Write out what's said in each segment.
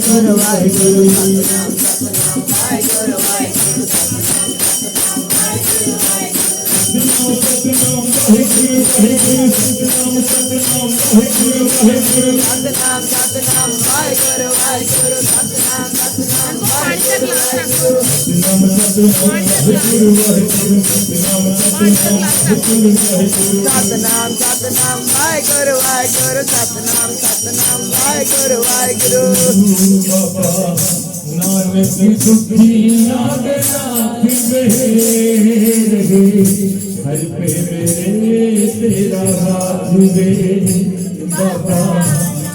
Guru, Why Guru, Why Guru, Why I go to Why Guru, Why Guru, Satnam, Satnam. Satnam Satnam Waheguru Waheguru Satnam Satnam Waheguru Waheguru Nanak ਸੁਖੀਆਂ ਦੇ ਨਾਥ ਵੇ ਹਰ ਪੇ ਮੇਰੇ ਤੇਰਾ ਹਾਥ ਵੇ ਬਾਬਾ ਨਾਨਕ ਸੁਖੀਆਂ ਦੇ ਨਾਥ ਵੇ ਹਰ ਪੇ ਮੇਰੇ ਤੇਰਾ ਹਾਥ ਵੇ ਹੋ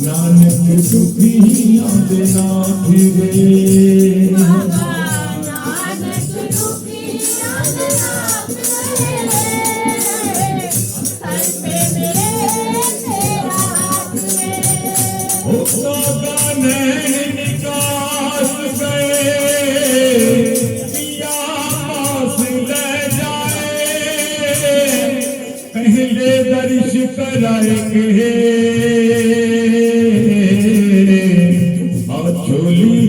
ਨਾਨਕ ਸੁਖੀਆਂ ਦੇ ਨਾਥ ਵੇ ਲੋਕਾਂ ਨੇ ਨਿਕਾਸ ਗਏ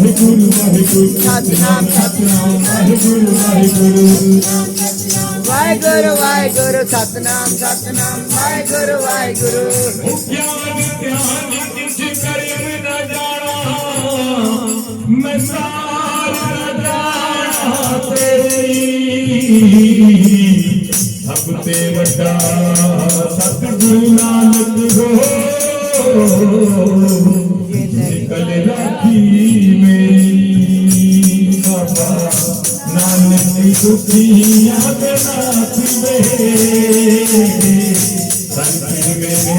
ਵਾਹਿਗੁਰੂ ਵਾਹਿਗੁਰੂ ਸਤਿਨਾਮ, ਸਤਨਾਮ ਵਾਹਿਗੁਰੂ ਵਾਹਿਗੁਰੂ ਵਾਹਿਗੁਰੂ ਵਾਹਿਗੁਰੂ ਸਤਨਾਮ ਸਤਨਾਮ ਵਾਹਿਗੁਰੂ ਵਾਹਿਗੁਰੂ ਗਿਆਨ ਧਿਆਨ ਕਿਛ ਕਰਿਮ ਨ ਜਾਣਾ ਮੈਂ ਸਾਰ ਨ ਜਾਣਾ ਤੇਰੀ ਸਭ ਤੇ ਵੱਡਾ ਸਤਿਗੁਰੂ ਨਾਨਕ ਹੋ ਨਿਕਲ ਰਾਖੀ ਨਾਨਕ ਸੁਖੀਆਂ ਦੇ। ਨਾਥ ਵੇ ਸੰਤ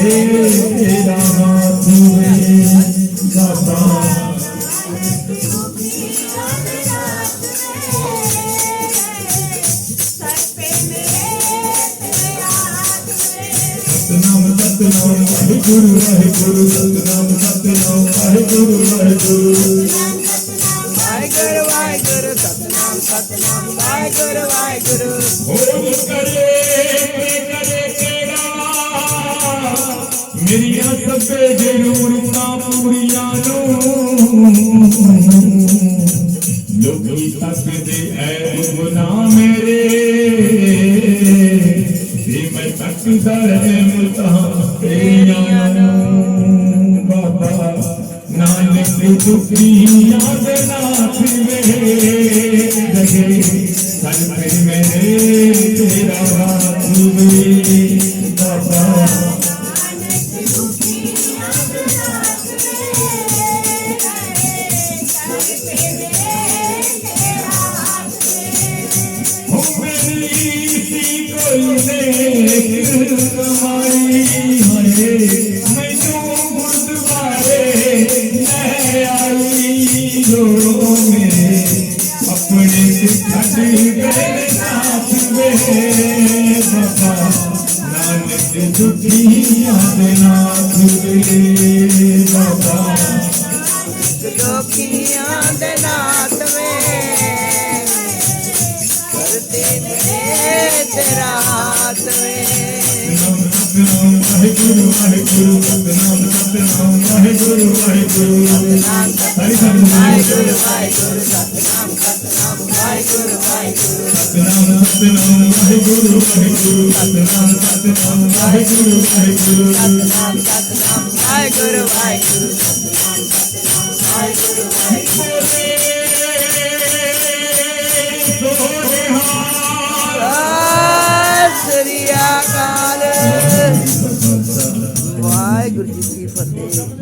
ਮੇਰੇ ਤੇਰਾ ਨਾਥ ਵੇ ਬਾਬਾ ਸਤਨਾਮ ਸਤਨਾਮ ਵਾਹਿਗੁਰੂ ਵਾਹਿਗੁਰੂ, ਸਤਨਾਮ ਸਤਨਾਮ ਵਾਹਿਗੁਰੂ ਵਾਹਿਗੁਰੂ। ਵਾਹਿਗੁਰੂ, ਸਤਨਾਮ ਸਤਨਾਮ, ਵਾਹਿਗੁਰੂ ਵਾਹਿਗੁਰੂ। ਹੋਮ ਕਰੇ ਕਰੇ ਕਿਹੜਾ? ਮੇਰੀਆਂ ਸਭੇ ਜ਼ਰੂਰਤਾਂ ਪੂਰੀਆਂ ਨੂੰ। ਲੋਕੀ ਤੱਕਦੇ ਐ ਗੁਨਾਹ ਮੇਰੇ। ਤੇ ਮੈਂ ਤੱਕਦਾ ਰਹਿਮਤਾਂ ਤੇਰੀਆਂ ਨੂੰ। ਬਾਬਾ, ਨਾਨਕ ਦੁਖੀਆਂ ਯਾਦ ਨਾ ਦੁਖੀਆਂ ਦੇ ਨਾਥ ਵੇ ਬਾਬਾ ਲੋਕੀਆਂ ਦੇ ਨਾਥ ਕਰਤੇ ਮੇਰੇ ਤੇਰਾ ਹਾਥ ਵੇ ਸਤਨਾਮ ਵਾਹਿਗੁਰੂ ਵਾਹਿਗੁਰੂ ਸਤਨਾਮ ਸਤਨਾਮ ਵਾਹਿਗੁਰੂ ਵਾਹਿਗੁਰੂ ਸਤਨਾਮ ਹਰੀ ਸਤਨਾਮ ਸਤਿਗੁਰੂ Waheguru Waheguru Satnam Satnam Waheguru Waheguru Satnam Satnam Waheguru Waheguru Satnam Satnam Waheguru Waheguru Satnam Satnam Waheguru Igor de Silva Neto.